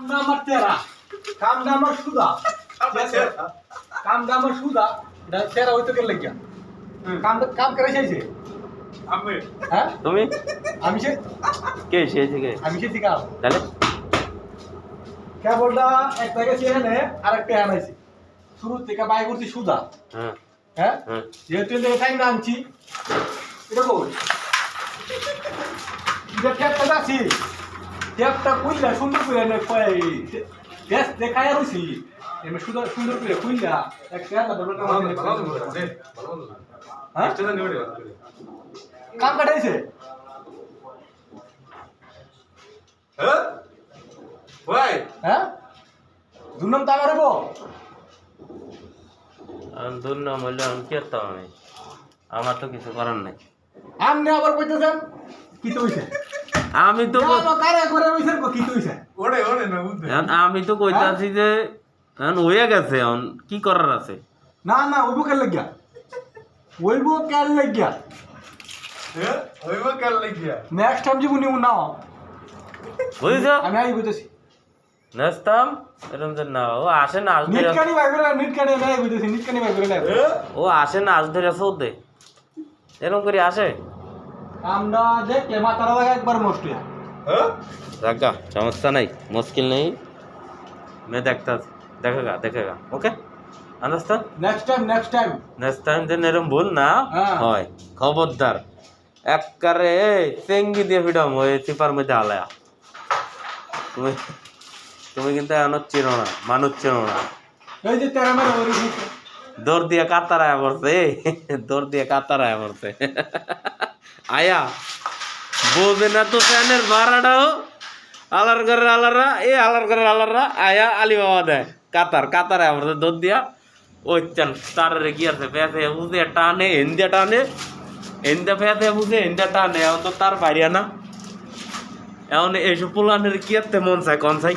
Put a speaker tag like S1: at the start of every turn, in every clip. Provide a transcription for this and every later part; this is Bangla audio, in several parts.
S1: আমার তেরা। কামটা আমার সুদা কামটা আমার সুদা। তেরা হইতে গেলে লাগিয়া। কামটা কাম করে চাইছে?
S2: আমি।
S1: হ্যাঁ?
S3: তুমি?
S1: আমি সে
S3: কে? শিখেছে কে?
S1: আমি সে শিকার
S3: তাহলে?
S1: কেবলটা এক জায়গায় ছিল এনে আর একটা শুরু থেকে বাই করছি সুদা।
S3: হ্যাঁ।
S1: হ্যাঁ?
S3: হ্যাঁ।
S1: যেহেতু আনছি। এটা কই? আছি ট্যাপটা কইলা সুন্দর করে দেখাই সুন্দর সুন্দর করে কইলা এক দরকার হ্যাঁ? কাম কাটাইছে?
S2: হ্যাঁ? ভাই।
S1: হ্যাঁ? দুনাম তো
S3: আমি দূর নাম হইলে আমি কি করতাম আমি? আমার তো কিছু করার নাই।
S1: আমনে আবার কইতেছেন? কি তো হইছে
S3: আমি তো
S2: না
S3: আমি তো কইতাছি যে এখন হয়ে গেছে এখন কি করার আছে?
S1: না না ওইবো কেন লাগিয়া? ওইবো কেন লাগিয়া?
S2: হ্যাঁ ওইবা কাল লাগিয়া?
S1: নেক্সট টাইম জীবন নিউ নাও।
S3: বুঝছ?
S1: আমি আই বুঝতেছি।
S3: নাচতাম এরকম যে না ও আসে না আজ ধরে
S1: নিটকানি ভাই করে নিটকানি নাই বুঝতেছি নিটকানি ভাই করে
S2: হ্যাঁ
S3: ও আসে না আজ ধরে সৌদে এরকম করে আসে?
S1: আমরা দেখলে মাথার লাগা একবার নষ্ট হইয়া
S2: হ্যাঁ
S3: রাখা সমস্যা নাই মুশকিল নেই मैं देखता देखेगा देखेगा okay understand
S1: next time next time
S3: next time যেন এরকম ভুল না
S1: হ্যাঁ।
S3: হয় খবরদার এককারে চেঙ্গি দিয়ে ফিডাম ওই চিপার মধ্যে হালায়া তুমি তুমি কিন্তু এখন চেনো না মানুষ চেনো না
S1: এই যে তেরা মেরে ওরি
S3: দৌড় দিয়ে কাতার আয়া পড়ছে দৌড় দিয়ে কাতার আয়া পড়ছে আয়া বোঝে না তো ফ্যানের ভাড়াটাও আলার ঘরের আলাররা, এ আলার ঘরের আলাররা, আয়া আলি বাবা দেয়, কাতার, কাতারে পড়ছে দৌড় দিয়া। ওই চান তার রে কি আছে পেঁচে বুঝে টানে হেন্দিয়া টানে, হেন্দা পেঁচে বুঝে, হেন্দা টানে, এখন তো তার বাইরিয়া না। এখন এইসব পোলানের কি আর মন চাই কন চাই?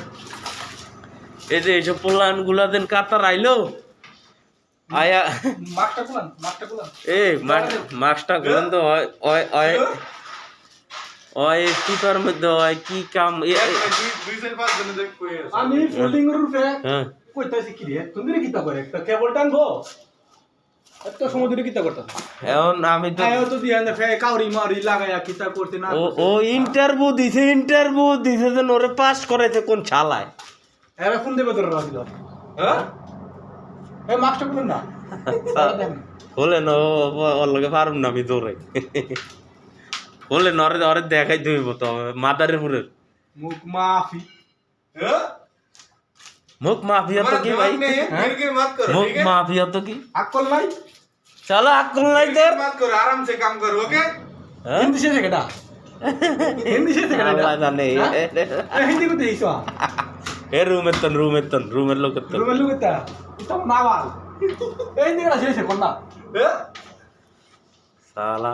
S3: এই যে এইসব পোলানগুলা দিন কাতার আইলো আয়া।
S1: মাকটা কুলান
S3: এ মাস্কটা খুলেন তো হয় হয় হয়। ওই মধ্যে হয় কি কাম এ- এ-
S2: দুই চার পাঁচ দিনে দেখ কই
S1: আমি ফোল্ডিং এর রূপে
S3: হ্যাঁ।
S1: কইতাছি কি রে তুমি রে কিতা করে? একটা কেবল টানবো? এত সময় ধরে কিতা করতাম?
S3: এখন আমি তো
S1: আয়ো তো দিয়া না ফে কাউরি মারি লাগায়া কিতা করতে না
S3: ও ও ইন্টারভিউ দিছে ইন্টারভিউ দিছে যে ওরে পাস করেছে কোন ছালায়
S1: এরা ফোন দেবে তোর রাজিল
S2: হ্যাঁ?
S1: এই মাস্কটা আচ্ছা,
S3: খুলেন না। খুলেন ওর লগে পারুম না আমি দৌড়াই খুলেন অরে অরে দেখাই ধুইব তো মাদারে পুরের
S1: মুখ মাফি।
S3: মুখ মাফি হতো কি ভাই?
S2: হ্যাঁ?
S3: মুখ মাফি হতো কি?
S1: আকল ভাই?
S3: চলো আকল নাই তোর
S2: বাত করো আরামসে কাম করো ওকে?
S3: হ্যাঁ?
S1: হিন্দি সে থেকে হিন্দি সে
S3: থেকে জানে।
S1: হ্যাঁ? হিন্দি কোথায় ఏ రూమ్ ఎత్తాను రూమ్ ఎత్తాను రూమ్ ఎల్లోకి ఎత్తాను? రూమ్
S2: ఎల్లోకి
S3: ఎత్తా?
S2: ఇస్తాం నావా? ఏంది ఇక్కడ చేసే కొన్నా? చాలా.